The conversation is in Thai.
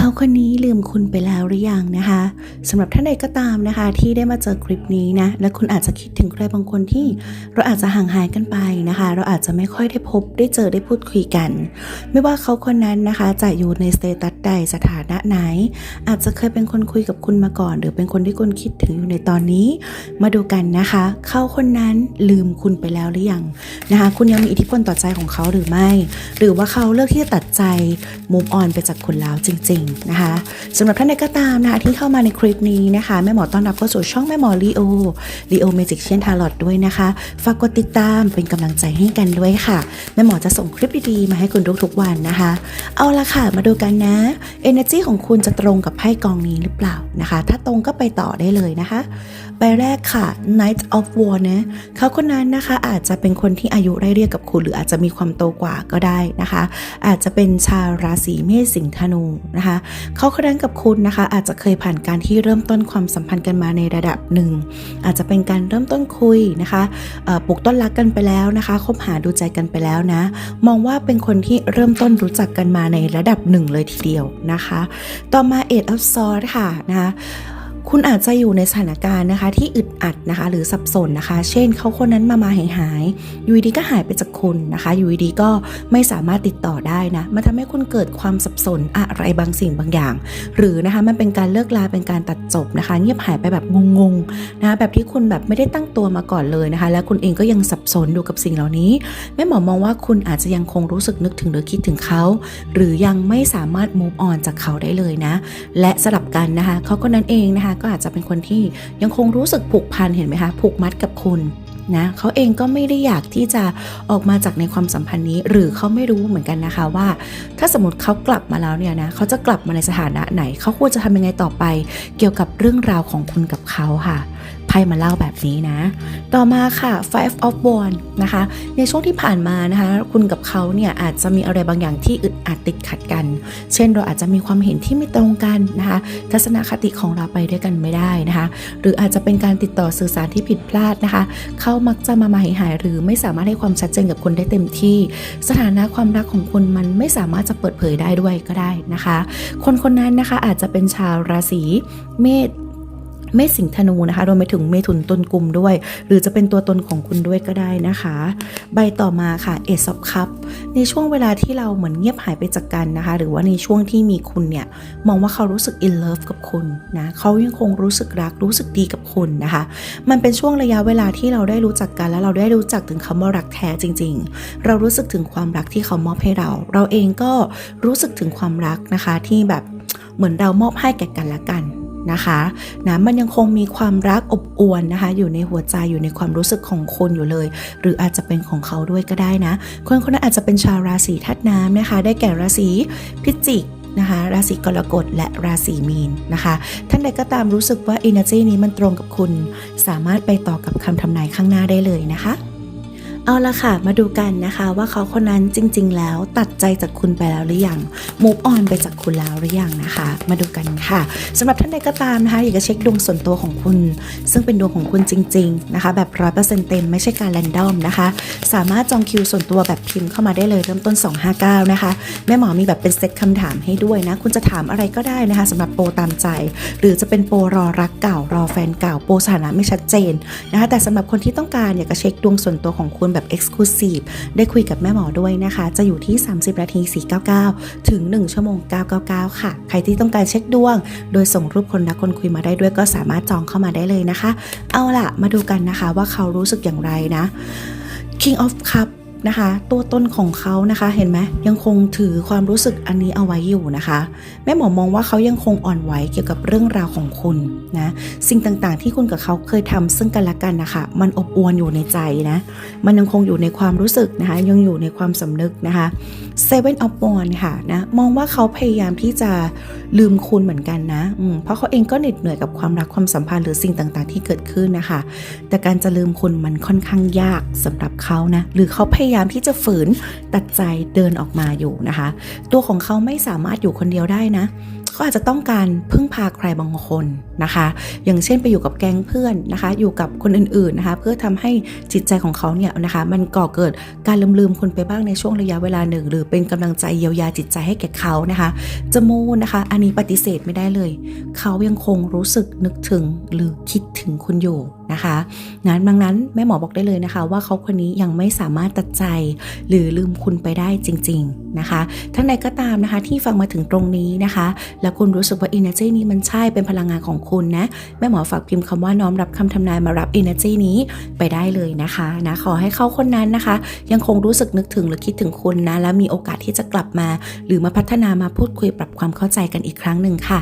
เขาคนนี้ลืมคุณไปแล้วหรือยังนะคะสำหรับท่านใดก็ตามนะคะ ที่ได้มาเจอคลิปนี้นะและคุณอาจจะคิดถึงใครบางคนที่เราอาจจะห่างหายกันไปนะคะ เราอาจจะไม่ค่อยได้พบได้เจอได้พูดคุยกัน ไม่ว่าเขาคนนั้นนะคะ จะอยู่ในสเตตัสใดสถานะไหน อาจจะเคยเป็นคนคุยกับคุณมาก่อน หรือเป็นคนที่คุณคิดถึงอยู่ในตอนนี้ มาดูกันนะคะเขาคนนั้นลืมคุณไปแล้วหรือยังนะคะ คุณยังมีอิทธิพลต่อใจของเขาหรือไม่ หรือว่าเขาเลือกที่จะตัดใจมุมออนไปจากคุณแล้วจริงๆนะคะสำหรับท่านใดก็ตามนะคะที่เข้ามาในคลิปนี้นะคะ แม่หมอต้อนรับเข้าสู่ช่องแม่หมอลีโอลีโอเมจิกเชียนทาร์ลอตด้วยนะคะ ฝากกดติดตามเป็นกำลังใจให้กันด้วยค่ะ แม่หมอจะส่งคลิปดีๆ มาให้คุณทุกๆวันนะคะ เอาละค่ะ มาดูกันนะ Energy ของคุณจะตรงกับไพ่กองนี้หรือเปล่านะคะ ถ้าตรงก็ไปต่อได้เลยนะคะ ใบแรกค่ะ Knight of War นะเขาคนนั้นนะคะอาจจะเป็นคนที่อายุไล่เรียกกับคุณหรืออาจจะมีความโตกว่าก็ได้นะคะ อาจจะเป็นชาวราศีเมษสิงห์ธนูนะคะเขาคนนั้นกับคุณนะคะ อาจจะเคยผ่านการที่เริ่มต้นความสัมพันธ์กันมาในระดับหนึ่ง อาจจะเป็นการเริ่มต้นคุยนะคะปลูกต้นรักกันไปแล้วนะคะคบหาดูใจกันไปแล้วนะ มองว่าเป็นคนที่เริ่มต้นรู้จักกันมาในระดับหนึ่งเลยทีเดียวนะคะ ต่อมา Eight of Sword ค่ะนะคะ คุณอาจจะอยู่ในสถานการณ์นะคะ ที่อึดอัดนะคะ หรือสับสนนะคะ เช่นเขาคนนั้นมามาหายหายอยู่ดีก็หายไปจากคุณนะคะอยู่ดีก็ไม่สามารถติดต่อได้นะมันทำให้คุณเกิดความสับสนอะไรบางสิ่งบางอย่าง หรือนะคะมันเป็นการเลิกลาเป็นการตัดจบนะคะ เงียบหายไปแบบงงๆนะคะแบบที่คุณแบบไม่ได้ตั้งตัวมาก่อนเลยนะคะ และคุณเองก็ยังสับสนอยู่กับสิ่งเหล่านี้แม่หมอมองว่าคุณอาจจะยังคงรู้สึกนึกถึงหรือคิดถึงเขา หรือยังไม่สามารถ move on จากเขาได้เลยนะ และสลับกันนะคะเขาคนนั้นเองนะคะก็อาจจะเป็นคนที่ยังคงรู้สึกผูกพันเห็นไหมคะผูกมัดกับคุณนะเขาเองก็ไม่ได้อยากที่จะออกมาจากในความสัมพันธ์นี้ หรือเขาไม่รู้เหมือนกันนะคะว่า ถ้าสมมติเขากลับมาแล้วเนี่ยนะเขาจะกลับมาในสถานะไหน เขาควรจะทำยังไงต่อไป เกี่ยวกับเรื่องราวของคุณกับเขาค่ะ ไพ่มาเล่าแบบนี้นะ ต่อมาค่ะ Five of Wands นะคะ ในช่วงที่ผ่านมานะคะ คุณกับเขาเนี่ยอาจจะมีอะไรบางอย่างที่อึดอัดติดขัดกัน เช่นเราอาจจะมีความเห็นที่ไม่ตรงกันนะคะ ทัศนคติของเราไปด้วยกันไม่ได้นะคะ หรืออาจจะเป็นการติดต่อสื่อสารที่ผิดพลาดนะคะ เขามักจะมามาหายหายหรือไม่สามารถให้ความชัดเจนกับคุณได้เต็มที่ สถานะความรักของคุณมันไม่สามารถจะเปิดเผยได้ด้วยก็ได้นะคะ คนคนนั้นนะคะอาจจะเป็นชาวราศีเมษ เมษสิงธนูนะคะรวมไปถึงเมถุนตุลกุมด้วย หรือจะเป็นตัวตนของคุณด้วยก็ได้นะคะ ใบต่อมาค่ะเอซอบคัพในช่วงเวลาที่เราเหมือนเงียบหายไปจากกันนะคะ หรือว่าในช่วงที่มีคุณเนี่ย มองว่าเขารู้สึกอินเลิฟกับคุณนะเขายังคงรู้สึกรักรู้สึกดีกับคุณนะคะ มันเป็นช่วงระยะเวลาที่เราได้รู้จักกัน แล้วเราได้รู้จักถึงคำว่ารักแท้จริง ๆ เรารู้สึกถึงความรักที่เขามอบให้เรา เราเองก็รู้สึกถึงความรักนะคะที่แบบเหมือนเรามอบให้แก่กันและกัน นะคะนะมันยังคงมีความรักอบอวลนะคะ อยู่ในหัวใจอยู่ในความรู้สึกของคนอยู่เลย หรืออาจจะเป็นของเขาด้วยก็ได้นะ คนคนนั้นอาจจะเป็นชาวราศีธาตุน้ำนะคะ ได้แก่ราศีพิจิกนะคะราศีกรกฎและราศีมีนนะคะท่านใดก็ตามรู้สึกว่า energy นี้มันตรงกับคุณ สามารถไปต่อกับคำทำนายข้างหน้าได้เลยนะคะเอาละค่ะ มาดูกันนะคะว่าเขาคนนั้นจริง ๆ แล้วตัดใจจากคุณไปแล้วหรือยัง move on ไปจากคุณแล้วหรือยังนะคะ มาดู กันค่ะสำหรับท่านใดก็ตามนะคะอยากจะเช็คดวงส่วนตัวของคุณ ซึ่งเป็นดวงของคุณจริง ๆ นะคะ แบบร้อยเปอร์เซ็นต์เต็มไม่ใช่การแรนดอมนะคะ สามารถจองคิวส่วนตัวแบบพิมพ์เข้ามาได้เลยเริ่มต้น 259 นะคะ แม่หมอมีแบบเป็นเซตคำถามให้ด้วยนะ คุณจะถามอะไรก็ได้นะคะสำหรับโปรตามใจ หรือจะเป็นโปรรอรักเก่ารอแฟนเก่าโปรสถานะไม่ชัดเจนนะคะแต่สำหรับคนที่ต้องการอยากจะเช็คดวงส่วนตัวของคุณแบบ Exclusive ได้คุยกับแม่หมอด้วยนะคะ จะอยู่ที่ 30นาที499 ถึง 1 ชั่วโมง 999 ค่ะ ใครที่ต้องการเช็คดวง โดยส่งรูปคนรักคนคุยมาได้ด้วยก็สามารถจองเข้ามาได้เลยนะคะ เอาล่ะ มาดูกันนะคะว่าเขารู้สึกอย่างไรนะ King of Cup นะคะ ตัวต้นของเขานะคะเห็นไหมยังคงถือความรู้สึกอันนี้เอาไว้อยู่นะคะแม่หมอมองว่าเขายังคงอ่อนไหวเกี่ยวกับเรื่องราวของคุณนะสิ่งต่างๆ ที่คุณกับเขาเคยทำซึ่งกันและกันนะคะมันอบอวลอยู่ในใจนะมันยังคงอยู่ในความรู้สึกนะคะยังอยู่ในความสำนึกนะคะ Seven of Wands ค่ะนะมองว่าเขาพยายามที่จะลืมคุณเหมือนกันนะอืมเพราะเขาเองก็เหน็ดเหนื่อยกับความรักความสัมพันธ์หรือสิ่งต่างๆ ที่เกิดขึ้นนะคะ แต่การจะลืมคุณมันค่อนข้างยากสำหรับเขานะหรือเขาพยายามที่จะฝืนตัดใจเดินออกมาอยู่นะคะ ตัวของเขาไม่สามารถอยู่คนเดียวได้นะ เขาอาจจะต้องการพึ่งพาใครบางคนนะคะ อย่างเช่นไปอยู่กับแก๊งเพื่อนนะคะ อยู่กับคนอื่นๆนะคะ เพื่อทำให้จิตใจของเขาเนี่ยนะคะ มันก่อเกิดการลืมๆคุณไปบ้างในช่วงระยะเวลาหนึ่ง หรือเป็นกำลังใจเยียวยาจิตใจให้แก่เขานะคะจมูนนะคะ อันนี้ปฏิเสธไม่ได้เลย เขายังคงรู้สึกนึกถึงหรือคิดถึงคุณอยู่นะคะงั้นดังนั้นแม่หมอบอกได้เลยนะคะ ว่าเขาคนนี้ยังไม่สามารถตัดใจ หรือลืมคุณไปได้จริง ๆนะคะทั้งใดก็ตามนะคะที่ฟังมาถึงตรงนี้นะคะแล้วคุณรู้สึกว่า energy นี้มันใช่เป็นพลังงานของคุณนะ แม่หมอฝากพิมพ์คำว่าน้อมรับคำทำนายมารับ energy นี้ไปได้เลยนะคะนะขอให้เขาคนนั้นนะคะ ยังคงรู้สึกนึกถึงหรือคิดถึงคุณนะ และมีโอกาสที่จะกลับมา หรือมาพัฒนามาพูดคุยปรับความเข้าใจกันอีกครั้งหนึ่งค่ะ